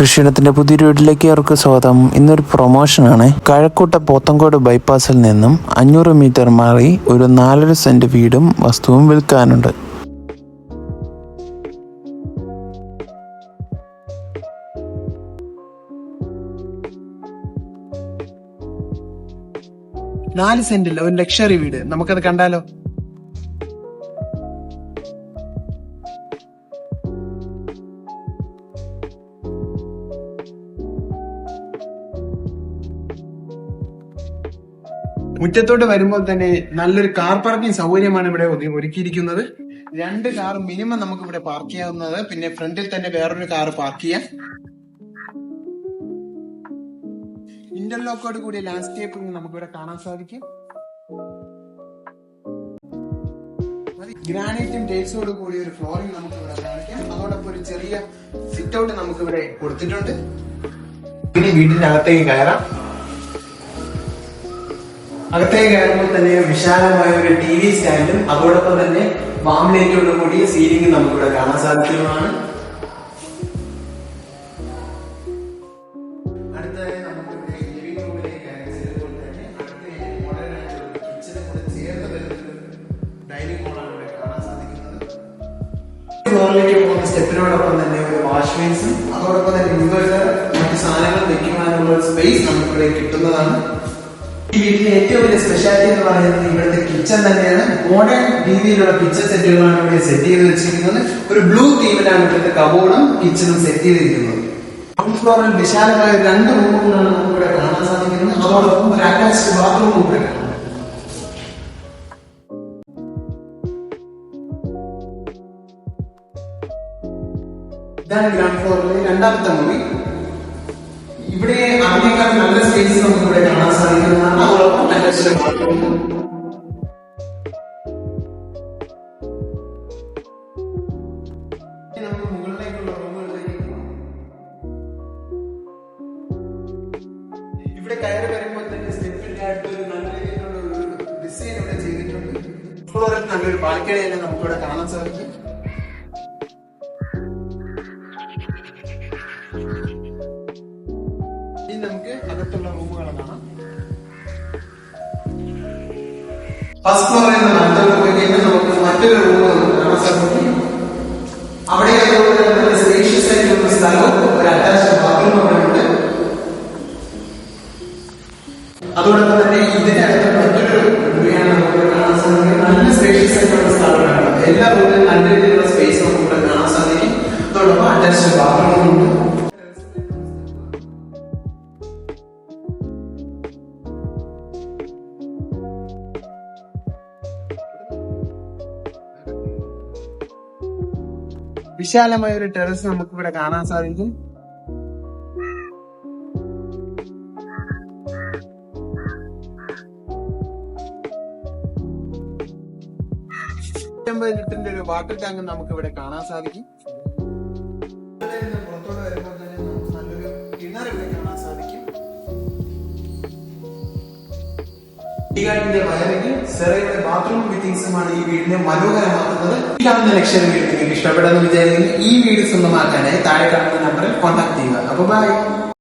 കൃഷിയിടത്തിന്റെ പുതിയ വീട്ടിലേക്ക് അവർക്ക് സ്വാഗതം. ഇന്നൊരു പ്രൊമോഷനാണ് കഴക്കൂട്ട പോത്തങ്കോട് ബൈപ്പാസിൽ നിന്നും അഞ്ഞൂറ് മീറ്റർ മാറി ഒരു നാലര സെന്റ് വീടും വസ്തുവും വിൽക്കാനുണ്ട്. നാല് സെന്റിൽ ഒരു ലക്ഷറി വീട്. നമുക്കത് കണ്ടാലോ? മുറ്റത്തോട്ട് വരുമ്പോൾ തന്നെ നല്ലൊരു കാർ പാർക്കിംഗ് സൗകര്യമാണ് ഇവിടെ ഒരുക്കിയിരിക്കുന്നത്. രണ്ട് കാർ മിനിമം നമുക്ക് ഇവിടെ പാർക്ക് ചെയ്യാവുന്നത്. പിന്നെ ഫ്രണ്ടിൽ തന്നെ വേറൊരു കാർ പാർക്ക് ചെയ്യാം. ഇന്റർലോക്കോട് കൂടിയ ലാൻഡ്സ്കേപ്പിംഗ് നമുക്ക് ഇവിടെ കാണാൻ സാധിക്കും. ഗ്രാനൈറ്റും ടേൽസോട് കൂടിയ ഒരു ഫ്ലോറിംഗ് നമുക്ക് ഇവിടെ കാണിക്കാം. അതോടൊപ്പം ഒരു ചെറിയ സിറ്റ് ഔട്ട് നമുക്ക് ഇവിടെ കൊടുത്തിട്ടുണ്ട്. ഇനി വീട്ടിന്റെ അകത്തേക്ക് കയറാം. അകത്തേക്ക് കയറുമ്പോൾ തന്നെ വിശാലമായ ഒരു ടി വി സ്റ്റാൻഡും അതോടൊപ്പം തന്നെ വാം ലൈറ്റോട് കൂടിയ സീലിംഗ് നമുക്കിവിടെ കാണാൻ സാധിക്കുന്നതാണ്. സ്റ്റെപ്പിനോടൊപ്പം തന്നെ ഒരു വാഷ് ബേസും അതോടൊപ്പം തന്നെ ഇൻവെർട്ടർ മറ്റു സാധനങ്ങൾ വെക്കുവാനുള്ള ഒരു സ്പേസ് നമുക്കിവിടെ കിട്ടുന്നതാണ്. ഈ വീട്ടിലെ ഏറ്റവും വലിയ സ്പെഷ്യാലിറ്റി എന്ന് പറയുന്നത് ഇവിടുത്തെ കിച്ചൺ തന്നെയാണ്. മോഡേൺ രീതിയിലുള്ള കിച്ചൺ സെറ്റുകളാണ് ഇവിടെ സെറ്റ് ചെയ്ത് വെച്ചിരിക്കുന്നത്. ഒരു ബ്ലൂ തീമിലാണ് ഇവിടുത്തെ കബോർഡും കിച്ചണും സെറ്റ് ചെയ്തിരിക്കുന്നത്. ഫ്ലോറിൽ വിശാലമായ രണ്ട് റൂമുകളാണ് നമുക്ക് ഇവിടെ കാണാൻ സാധിക്കുന്നത്. അതോടൊപ്പം ഒരു അറ്റാച്ച്ഡ് ബാത്റൂമും ഇവിടെ കാണാം. ഇതാണ് ഗ്രൗണ്ട് ഫ്ലോറിലെ രണ്ടാമത്തെ മുറി ഇവിടെ അതിനേക്കാൾ നല്ല സ്പേസ് നമുക്ക് ഇവിടെ കാണാൻ സാധിക്കുന്നതാണ് അതോടൊപ്പം ഇനി നമുക്ക് മുകളിലേക്കുള്ള റൂമുകളിലേക്ക് ഇവിടെ കയറി വരുമ്പോൾ തന്നെ സ്റ്റെപ്പിന്റെ ഒരു നല്ല രീതിയിലുള്ള ഒരു ഡിസൈൻ ചെയ്തിട്ടുണ്ട്. ഫ്ലോറിൽ നല്ലൊരു ബാൽക്കണി തന്നെ നമുക്കിവിടെ കാണാൻ സാധിക്കും. നമുക്ക് അകത്തുള്ള റൂമുകൾ കാണാം. ഫസ്റ്റ് മറ്റൊരു റൂം അവിടെ സ്പേഷ്യസ് ആയിട്ടുള്ള സ്ഥലവും തന്നെ ഇതിന്റെ സ്പേഷ്യസ് ആയിട്ടുള്ള സ്ഥലമാണ്. എല്ലാ റൂമിലും നല്ല രീതിയിലുള്ള സ്പേസ് നമുക്ക് കാണാൻ സാധിക്കും. അതോടൊപ്പം അറ്റാച്ച്ഡ് ബാത്റൂം വിശാലമായ ഒരു ടെറസ് നമുക്ക് ഇവിടെ കാണാൻ സാധിക്കും. ഒരു വാട്ടർ ടാങ്ക് നമുക്ക് ഇവിടെ കാണാൻ സാധിക്കും. ിന്റെ വയറിംഗ് സെറയുടെ ബാത്റൂം ഫിറ്റിംഗ്സുമാണ് ഈ വീടിനെ മനോഹരമാക്കുന്നത്. ഈ ലക്ഷ്യം വീട്. നിങ്ങൾക്ക് ഇഷ്ടപ്പെടുന്ന വിചാരിക്കുന്നു. ഈ വീട് സ്വന്തമാക്കാനായി താഴെ കാണുന്ന നമ്പറിൽ കോൺടാക്ട് ചെയ്യുക. അപ്പൊ ബൈ